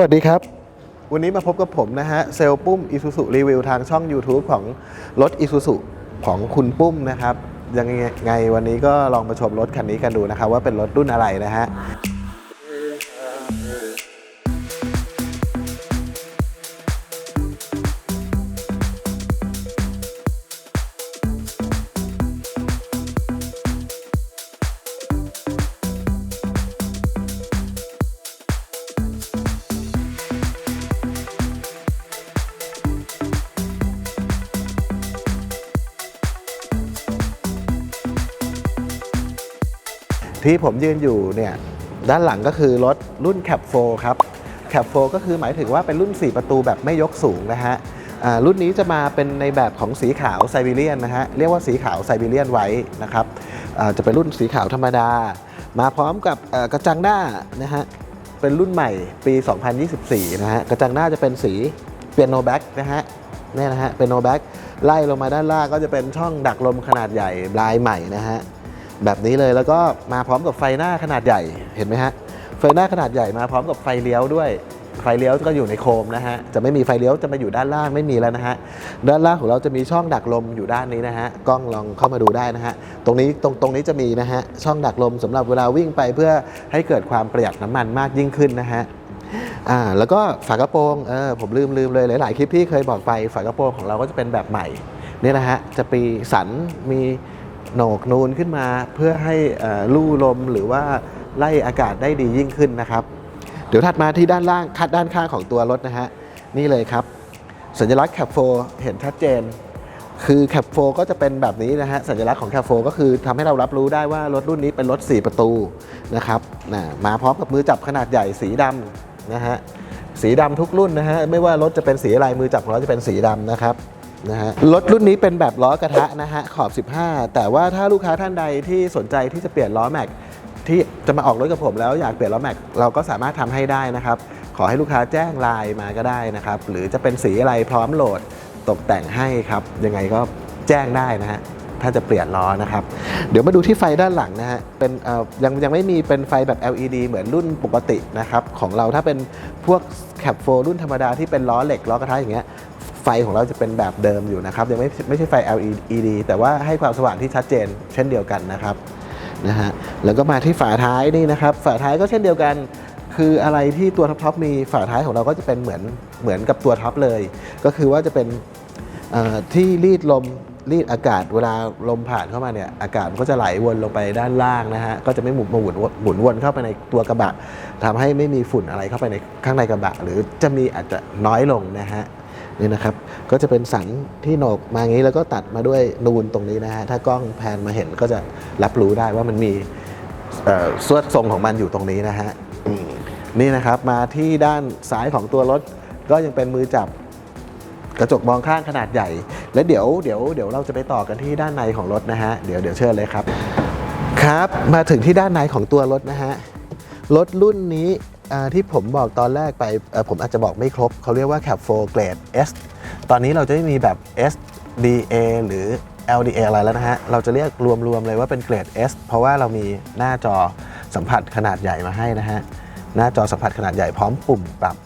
วัสดีครับ วันนี้มาพบกับผมนะฮะ เซลปุ้มอิซูซุรีวิวทางช่อง YouTube ของรถอิซูซุของคุณปุ้มนะครับ ยังไงวันนี้ก็ลองมาชมรถคันนี้กันดูนะครับ ว่าเป็นรถรุ่นอะไรนะฮะ ที่ผมยืนอยู่เนี่ยด้านหลังก็คือรถรุ่น Cap 4ครับ Cap 4ก็คือหมายถึงว่าเป็นรุ่น 4 ประตูแบบไม่ยกสูงนะฮะรุ่นนี้จะมาเป็นในแบบของสีขาวไซบีเรียนนะฮะเรียกว่าสีขาวไซบีเรียนไว้นะครับจะเป็นรุ่นสีขาวธรรมดา มาพร้อมกับกระจังหน้านะฮะเป็นรุ่นใหม่ปี 2024 นะฮะกระจังหน้าจะเป็นสีเปียโนแบ็กนะฮะเนี่ยนะฮะเปียโนแบ็กไล่ลงมาด้านล่างก็จะเป็นช่องดักลมขนาดใหญ่ลายใหม่นะฮะ แบบนี้เลยแล้วก็มาพร้อมกับไฟหน้าขนาดใหญ่เห็นไหมฮะไฟหน้าขนาดใหญ่มาพร้อมกับไฟเลี้ยวด้วยไฟเลี้ยวก็อยู่ในโคมนะฮะจะไม่มีไฟเลี้ยวจะมาอยู่ด้านล่างไม่มีแล้วนะฮะด้านล่างของเราจะมีช่องดักลมอยู่ด้านนี้นะฮะกล้องลองเข้ามาดูได้นะฮะตรงนี้ตรงตรงนี้จะมีนะฮะช่องดักลมสำหรับเวลาวิ่งไปเพื่อให้เกิดความประหยัดน้ำมันมากยิ่งขึ้นนะฮะอ่าแล้วก็ฝากระโปรงเออผมลืมลืมเลยหลาย ๆ คลิปที่เคยบอกไปฝากระโปรงของเราก็จะเป็นแบบใหม่นี่นะฮะจะปีสันมี โหนกนูนขึ้นมาเพื่อให้ลู่ลมหรือว่าไล่อากาศได้ดียิ่งขึ้นนะครับ เดี๋ยวถัดมาที่ด้านล่างคัดด้านข้างของตัวรถนะฮะนี่เลยครับ สัญลักษณ์แคปโฟเห็นชัดเจน คือแคปโฟก็จะเป็นแบบนี้นะฮะสัญลักษณ์ของแคปโฟก็คือทำให้เรารับรู้ได้ว่ารถรุ่นนี้เป็นรถ 4 ประตูนะครับนะมาพร้อมกับมือจับขนาดใหญ่สีดำนะฮะสีดำทุกรุ่นนะฮะไม่ว่ารถจะเป็นสีอะไรมือจับของเราจะเป็นสีดำนะครับ นะฮะรถรุ่นนี้เป็นแบบล้อกระทะนะฮะขอบ 15 แต่ว่าถ้าลูกค้าท่านใดที่สนใจที่จะเปลี่ยนล้อแม็กที่จะมาออกรถกับผมแล้วอยากเปลี่ยนล้อแม็กเราก็สามารถทำให้ได้นะครับ ขอให้ลูกค้าแจ้งไลน์มาก็ได้นะครับ หรือจะเป็นสีอะไรพร้อมโหลดตกแต่งให้ครับ ยังไงก็แจ้งได้นะฮะถ้าจะเปลี่ยนล้อนะครับ เดี๋ยวมาดูที่ไฟด้านหลังนะฮะ เป็นยังยังไม่มีเป็นไฟแบบ LED เหมือนรุ่นปกตินะครับ ของเราถ้าเป็นพวกแคปโฟรุ่นธรรมดาที่เป็นล้อเหล็กล้อกระทะอย่างเงี้ย ฟของเราจะเป็นแบบเดิมอยู่นะครับยังไม่ไม่ใช่ไฟ LED แต่ว่าให้ความสว่างที่ชัดเจนเช่นเดียวกันนะครับนะฮะแล้วก็มาที่ฝาท้ายนี่นะครับ ฝาท้ายก็เช่นเดียวกัน คืออะไรที่ตัวท็อปมีฝาท้ายของเราก็จะเป็นเหมือนเหมือนกับตัวท็อปเลย ก็คือว่าจะเป็นที่รีดลมรีดอากาศเวลาลมผ่านเข้ามาเนี่ยอากาศมันก็จะไหลวนลงไปด้านล่างนะฮะก็จะไม่หมุนมาหมุนหมุนวนเข้าไปในตัวกระบะทำให้ไม่มีฝุ่นอะไรเข้าไปในข้างในกระบะ หรือจะมีอาจจะน้อยลงนะฮะ นี่นะครับ ก็จะเป็นสันที่โหนกมาอย่างนี้แล้วก็ตัดมาด้วยนูนตรงนี้นะฮะ ถ้ากล้องแพนมาเห็นก็จะรับรู้ได้ว่ามันมีเสวดทรงของมันอยู่ตรงนี้นะฮะนี่นะครับมาที่ด้านซ้ายของตัวรถก็ยังเป็นมือจับกระจกมองข้างขนาดใหญ่ และเดี๋ยวเดี๋ยวเดี๋ยวเราจะไปต่อกันที่ด้านในของรถนะฮะเดี๋ยวเดี๋ยวเชิญเลยครับ ครับ มาถึงที่ด้านในของตัวรถนะฮะรถรุ่นนี้ ที่ผมบอกตอนแรกไปผมอาจจะบอกไม่ครบ เขาเรียกว่า Cap 4 Grade S ตอนนี้เราจะไม่มีแบบ SDA หรือ LDA อะไรแล้วนะฮะ เราจะเรียกรวมๆเลยว่าเป็นเกรด S เพราะว่าเรามีหน้าจอสัมผัสขนาดใหญ่มาให้นะฮะ หน้าจอสัมผัสขนาดใหญ่พร้อมปุ่มปรับ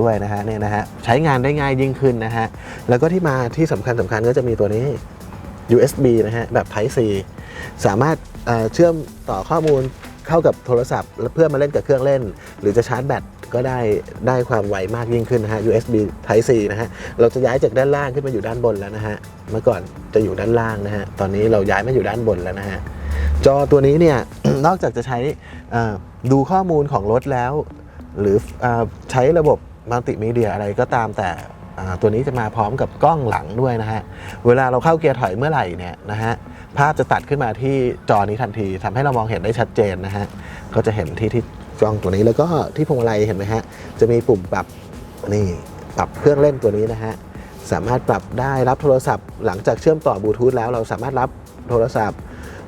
ด้วยนะฮะเนี่ยนะฮะใช้งานได้ง่ายยิ่งขึ้นนะฮะ แล้วก็ที่มาที่สำคัญสำคัญก็จะมีตัวนี้ USB นะฮะ แบบ Type C สามารถเชื่อมต่อข้อมูล เข้ากับโทรศัพท์ เพื่อมาเล่นกับเครื่องเล่น หรือจะชาร์จแบตก็ได้ได้ความไวมากยิ่งขึ้นนะฮะ USB Type C นะฮะ เราจะย้ายจากด้านล่างขึ้นมาอยู่ด้านบนแล้วนะฮะ เมื่อก่อนจะอยู่ด้านล่างนะฮะ ตอนนี้เราย้ายมาอยู่ด้านบนแล้วนะฮะ จอตัวนี้เนี่ย นอกจากจะใช้อ่อดูข้อมูลของรถแล้ว หรืออใช้ระบบมัลติมีเดียอะไรก็ตามแต่อ่าตัวนี้จะมาพร้อมกับกล้องหลังด้วยนะฮะ เวลาเราเข้าเกียร์ถอยเมื่อไหร่เนี่ยนะฮะ ภาพจะตัดขึ้นมาที่จอนี้ทันทีทำให้เรามองเห็นได้ชัดเจนนะฮะก็จะเห็นที่ที่กล้องตัวนี้แล้วก็ที่พวงมาลัยเห็นไหมฮะจะมีปุ่มปรับนี่ปรับเครื่องเล่นตัวนี้นะฮะสามารถปรับได้รับโทรศัพท์ หลังจากเชื่อมต่อบลูทูธแล้วเราสามารถรับโทรศัพท์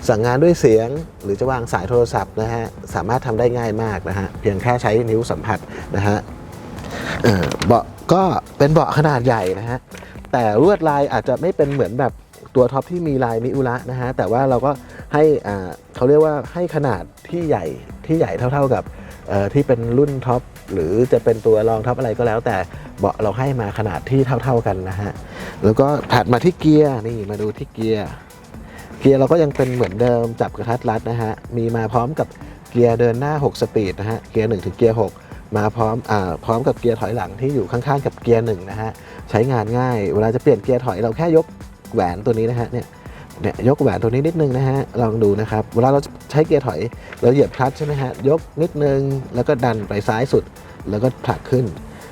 สั่งงานด้วยเสียง หรือจะวางสายโทรศัพท์นะฮะสามารถทำได้ง่ายมากนะฮะเพียงแค่ใช้นิ้วสัมผัสนะฮะเบาะก็เป็นเบาะขนาดใหญ่นะฮะแต่ลวดลายอาจจะไม่เป็นเหมือนแบบ ตัวท็อปที่มีลายมิอุระนะฮะแต่ว่าเราก็ให้อ่าเขาเรียกว่าให้ขนาดที่ใหญ่ที่ใหญ่เท่า ๆกับที่เป็นรุ่นท็อปหรือจะเป็นตัวรองท็อปอะไรก็แล้ว แต่เบาะเราให้มาขนาดที่เท่า ๆกันนะฮะแล้วก็ถัดมาที่เกียร์นี่มาดูที่เกียร์เกียร์เราก็ยังเป็นเหมือนเดิมจับกระทัดรัดนะฮะมีมาพร้อมกับเกียร์เดินหน้า 6 สปีดนะฮะเกียร์1ถึงเกียร์6มาพร้อมอ่าพร้อมกับเกียร์ถอยหลังที่อยู่ข้างๆ กับเกียร์1นะฮะ ใช้งานง่าย เวลาจะเปลี่ยนเกียร์ถอยเราแค่ยก แหวนตัวนี้นะฮะเนี่ยเนี่ยยกแหวนตัวนี้นิดนึงนะฮะลองดูนะครับเวลาเราใช้เกียร์ถอยเราเหยียบคลัตช์ใช่ไหมฮะยกนิดนึงแล้วก็ดันไปซ้ายสุด แล้วก็ผลักขึ้น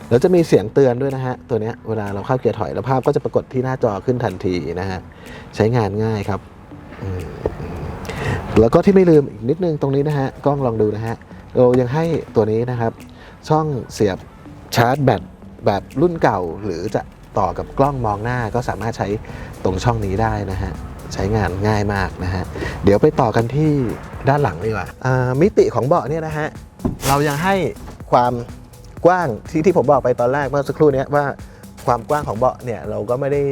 แล้วจะมีเสียงเตือนด้วยนะฮะตัวนี้เวลาเราเข้าเกียร์ถอยแล้วภาพก็จะปรากฏที่หน้าจอขึ้นทันทีนะฮะใช้งานง่ายครับแล้วก็ที่ไม่ลืมอีกนิดนึงตรงนี้นะฮะกล้องลองดูนะฮะเรายังให้ตัวนี้นะครับ ช่องเสียบชาร์จแบตแบบรุ่นเก่าหรือจะ ต่อกับกล้องมองหน้าก็สามารถใช้ตรงช่องนี้ได้นะฮะใช้งานง่ายมากนะฮะเดี๋ยวไปต่อกันที่ด้านหลังดีกว่าามิติของเบาะเนี่ยนะฮะเรายังให้ความกว้างที่ที่ผมบอกไปตอนแรกเมื่อสักครู่นี้ว่าความกว้างของเบาะเนี่ยเราก็ไม่ได้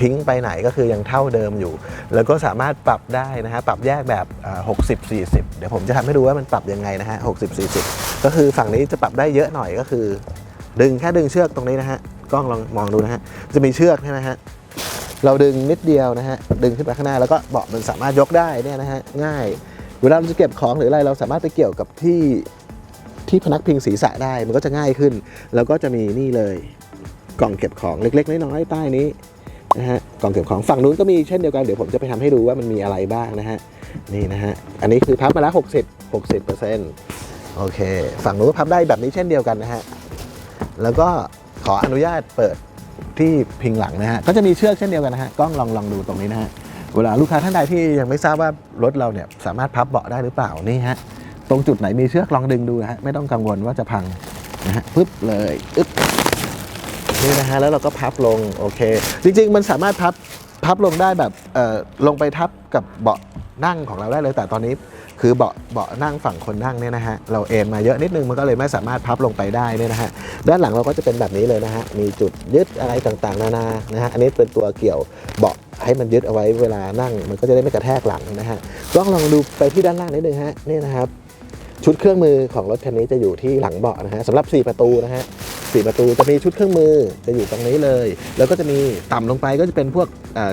ทิ้งไปไหนก็คือยังเท่าเดิมอยู่ แล้วก็สามารถปรับได้นะฮะปรับแยกแบบ 60 40 เดี๋ยวผมจะทำให้ดูว่ามันปรับยังไงนะฮะ60 40 ก็คือฝั่งนี้จะปรับได้เยอะหน่อยก็คือ ดึงแค่ดึงเชือกตรงนี้นะฮะ กล้องลองมองดูนะฮะ จะมีเชือกใช่ไหมฮะ เราดึงนิดเดียวนะฮะ ดึงขึ้นไปข้างหน้าแล้วก็เบาะมันสามารถยกได้เนี่ยนะฮะ ง่าย เวลาเราจะเก็บของหรืออะไรเราสามารถไปเกี่ยวกับที่ที่พนักพิงศีรษะได้ มันก็จะง่ายขึ้น แล้วก็จะมีนี่เลยกล่องเก็บของเล็ก ๆ น้อยๆใต้นี้นะฮะกล่องเก็บของฝั่งนู้นก็มีเช่นเดียวกันเดี๋ยวผมจะไปทำให้ดูว่ามันมีอะไรบ้างนะฮะนี่นะฮะอันนี้คือพับมาแล้ว60 60เปอร์เซ็นต์โอเค ฝั่งนู้นก็พับได้แบบนี้เช่นเดียวกันนะฮะแล้วก็ ขออนุญาตเปิดที่พิงหลังนะฮะก็จะมีเชือกเช่นเดียวกันนะฮะกล้องลองลองดูตรงนี้นะฮะเวลาลูกค้าท่านใดที่ยังไม่ทราบว่ารถเราเนี่ยสามารถพับเบาะได้หรือเปล่านี่ฮะตรงจุดไหนมีเชือกลองดึงดูนะฮะไม่ต้องกังวลว่าจะพังนะฮะปึ๊บเลยอึ๊บนี่นะฮะแล้วเราก็พับลงโอเค จริง ๆ มันสามารถพับพับลงได้แบบเอ่อลงไปทับกับเบาะนั่งของเราได้เลย แต่ตอนนี้ คือเบาะเบาะนั่งฝั่งคนนั่งเนี่ยนะฮะเราเอนมาเยอะนิดนึงมันก็เลยไม่สามารถพับลงไปได้เนี่ยนะฮะด้านหลังเราก็จะเป็นแบบนี้เลยนะฮะมีจุดยึดอะไรต่างๆ นานานะฮะอันนี้เป็นตัวเกี่ยวเบาะให้มันยึดเอาไว้เวลานั่งมันก็จะได้ไม่กระแทกหลังนะฮะลองลองดูไปที่ด้านล่างนิดนึงฮะนี่นะครับชุดเครื่องมือของรถคันนี้จะอยู่ที่หลังเบาะนะฮะสำหรับ 4 ประตูนะฮะสประตูจะมีชุดเครื่องมือจะอยู่ตรงนี้เลย แล้วก็จะมีต่ำลงไปก็จะเป็นพวก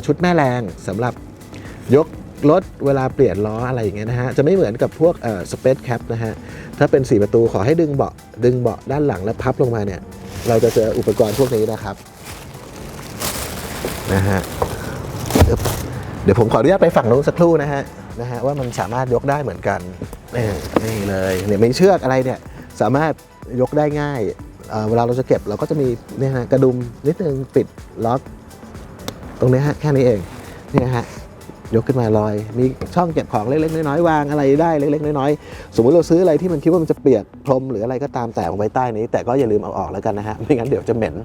ชุดแม่แรงสำหรับยก รถเวลาเปลี่ยนล้ออะไรอย่างเงี้ยนะฮะจะไม่เหมือนกับพวกสเปซแคปนะฮะถ้าเป็น 4 ประตูขอให้ดึงเบาะดึงเบาะด้านหลังแล้วพับลงมาเนี่ย เราจะเจออุปกรณ์พวกนี้นะครับนะฮะเดี๋ยวผมขออนุญาตไปฝั่งนู้นสักครู่นะฮะนะฮะว่ามันสามารถยกได้เหมือนกันนี่เลยเนี่ยมีเชือกอะไรเนี่ยสามารถยกได้ง่ายเอ่อเวลาเราจะเก็บเราก็จะมีเนี่ยฮะกระดุมนิดนึงปิดล็อก ตรงนี้ฮะแค่นี้เองเนี่ยฮะ ยกขึ้นมาลอย มีช่องเก็บของเล็กๆน้อยๆวางอะไรได้เล็กๆน้อยๆสมมติเราซื้ออะไรที่มันคิดว่ามันจะเปียกพรมหรืออะไรก็ตามแต่ลงไปใต้นี้ แต่ก็อย่าลืมเอาออกแล้วกันนะฮะไม่งั้นเดี๋ยวจะเหม็น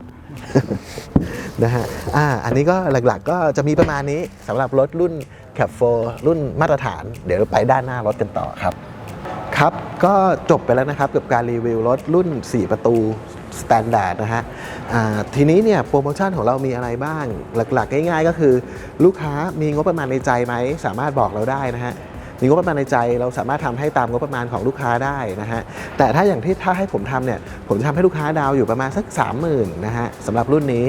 นะฮะอ่าอันนี้ก็หลักๆก็จะมีประมาณนี้สำหรับรถรุ่น c a p 4รุ่นมาตรฐาน เดี๋ยวไปด้านหน้ารถกันต่อครับครับ ก็จบไปแล้วนะครับกับการรีวิวรถรุ่น 4 ประตู สแตนดาร์ดนะฮะทีนี้เนี่ยโปรโมชั่นของเรามีอะไรบ้าง หลักๆ ง่ายๆ ก็คือ ลูกค้ามีงบประมาณในใจไหม สามารถบอกเราได้นะฮะมีงบประมาณในใจเราสามารถทำให้ตามงบประมาณของลูกค้าได้นะฮะแต่ถ้าอย่างที่ถ้าให้ผมทำเนี่ยผมจะทำให้ลูกค้าดาวอยู่ประมาณสัก 30,000นะฮะสำหรับรุ่นนี้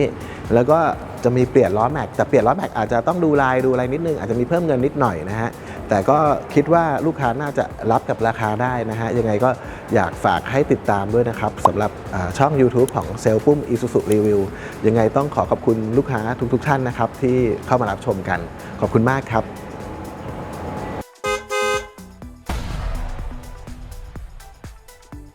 แล้วก็จะมีเปลี่ยนล้อแม็กแต่เปลี่ยนล้อแม็กอาจจะต้องดูลายดูอะไรนิดนึงอาจจะมีเพิ่มเงินนิดหน่อยนะฮะแต่ก็คิดว่าลูกค้าน่าจะรับกับราคาได้นะฮะยังไงก็ อยากฝากให้ติดตามด้วยนะครับสำหรับช่อง YouTube ของเซลปุ้ม Isuzu Review ยังไงต้องขอขอบคุณลูกค้าทุกๆท่านนะครับที่เข้ามารับชมกัน ขอบคุณมากครับ